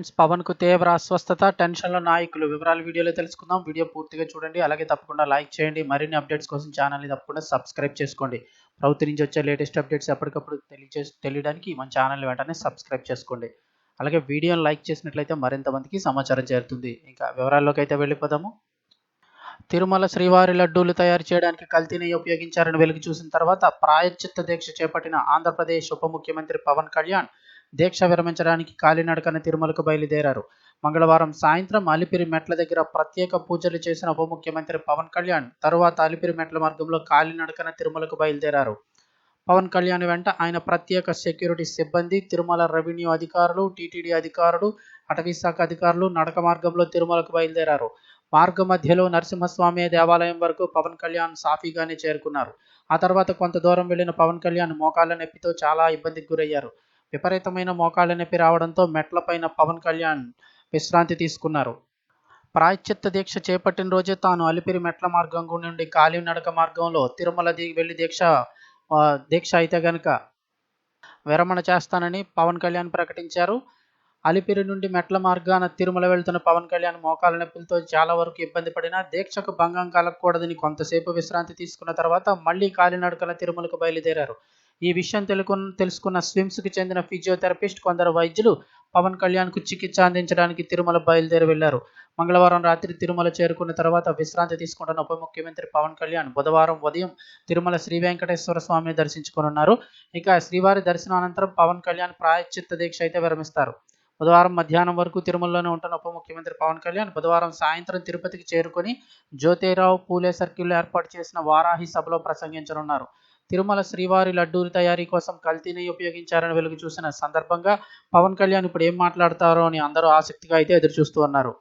Friends పవన్కు తీవ్ర అస్వస్థత టెన్షన్లో నాయకులు. వివరాలు వీడియోలో తెలుసుకుందాం. వీడియో పూర్తిగా చూడండి. అలాగే తప్పకుండా లైక్ చేయండి. మరిన్ని అప్డేట్స్ కోసం ఛానల్ని తప్పకుండా సబ్స్క్రైబ్ చేసుకోండి. ప్రభుత్వం నుంచి వచ్చే లేటెస్ట్ అప్డేట్స్ ఎప్పటికప్పుడు తెలియచే తెలియడానికి మన ఛానల్ వెంటనే సబ్స్క్రైబ్ చేసుకోండి. అలాగే వీడియోని లైక్ చేసినట్లయితే మరింత మందికి సమాచారం చేరుతుంది. ఇంకా వివరాల్లోకి అయితే వెళ్ళిపోదాము. తిరుమల శ్రీవారి లడ్డూలు తయారు చేయడానికి కల్తీని ఉపయోగించారని వెలుగు చూసిన తర్వాత ప్రాయశ్చిత్త దీక్ష చేపట్టిన ఆంధ్రప్రదేశ్ ఉప ముఖ్యమంత్రి పవన్ కళ్యాణ్ దీక్ష విరమించడానికి కాలినడకన తిరుమలకు బయలుదేరారు. మంగళవారం సాయంత్రం అలిపిరి మెట్ల దగ్గర ప్రత్యేక పూజలు చేసిన ఉప ముఖ్యమంత్రి పవన్ కళ్యాణ్ తరువాత అలిపిరి మెట్ల మార్గంలో కాలినడకన తిరుమలకు బయలుదేరారు. పవన్ కళ్యాణ్ వెంట ఆయన ప్రత్యేక సెక్యూరిటీ సిబ్బంది తిరుమల రెవెన్యూ అధికారులు టీటీడీ అధికారులు అటవీ శాఖ అధికారులు నడక మార్గంలో తిరుమలకు బయలుదేరారు. మార్గ మధ్యలో నరసింహస్వామి దేవాలయం వరకు పవన్ కళ్యాణ్ సాఫీగానే చేరుకున్నారు. ఆ తర్వాత కొంత దూరం వెళ్ళిన పవన్ కళ్యాణ్ మోకాళ్ళ నొప్పితో చాలా ఇబ్బందికి గురయ్యారు. విపరీతమైన మోకాళ్ళ నొప్పి రావడంతో మెట్లపైన పవన్ కళ్యాణ్ విశ్రాంతి తీసుకున్నారు. ప్రాయశ్చిత్త దీక్ష చేపట్టిన రోజే తాను అలిపిరి మెట్ల మార్గం నుండి కాలినడక మార్గంలో తిరుమల ది వెళ్ళి దీక్ష దీక్ష అయితే గనుక విరమణ చేస్తానని పవన్ కళ్యాణ్ ప్రకటించారు. అలిపిరి నుండి మెట్ల మార్గాన తిరుమల వెళ్తున్న పవన్ కళ్యాణ్ మోకాల నొప్పులతో చాలా వరకు ఇబ్బంది పడినా దీక్షకు భంగం కలగకూడదని కొంతసేపు విశ్రాంతి తీసుకున్న తర్వాత మళ్ళీ కాలినడకన తిరుమలకు బయలుదేరారు. ఈ విషయం తెలుకున్న తెలుసుకున్న స్విమ్స్కి చెందిన ఫిజియోథెరపిస్ట్ కొందరు వైద్యులు పవన్ కళ్యాణ్కు చికిత్స అందించడానికి తిరుమల బయలుదేరి వెళ్ళారు. మంగళవారం రాత్రి తిరుమల చేరుకున్న తర్వాత విశ్రాంతి తీసుకుంటున్న ఉప ముఖ్యమంత్రి పవన్ కళ్యాణ్ బుధవారం ఉదయం తిరుమల శ్రీ వెంకటేశ్వర స్వామిని దర్శించుకోనున్నారు. ఇక శ్రీవారి దర్శనం అనంతరం పవన్ కళ్యాణ్ ప్రాయశ్చిత్త దీక్ష అయితే విరమిస్తారు. బుధవారం మధ్యాహ్నం వరకు తిరుమలలోనే ఉంటున్న ఉప ముఖ్యమంత్రి పవన్ కళ్యాణ్ బుధవారం సాయంత్రం తిరుపతికి చేరుకొని జ్యోతిరావు పూలే సర్కిల్లో ఏర్పాటు చేసిన వారాహి సభలో ప్రసంగించనున్నారు. తిరుమల శ్రీవారి లడ్డూరి తయారీ కోసం కల్తీని ఉపయోగించారని వెలుగు చూసిన సందర్భంగా పవన్ కళ్యాణ్ ఇప్పుడు ఏం మాట్లాడతారో అని అందరూ ఆసక్తిగా అయితే ఎదురు చూస్తూ ఉన్నారు.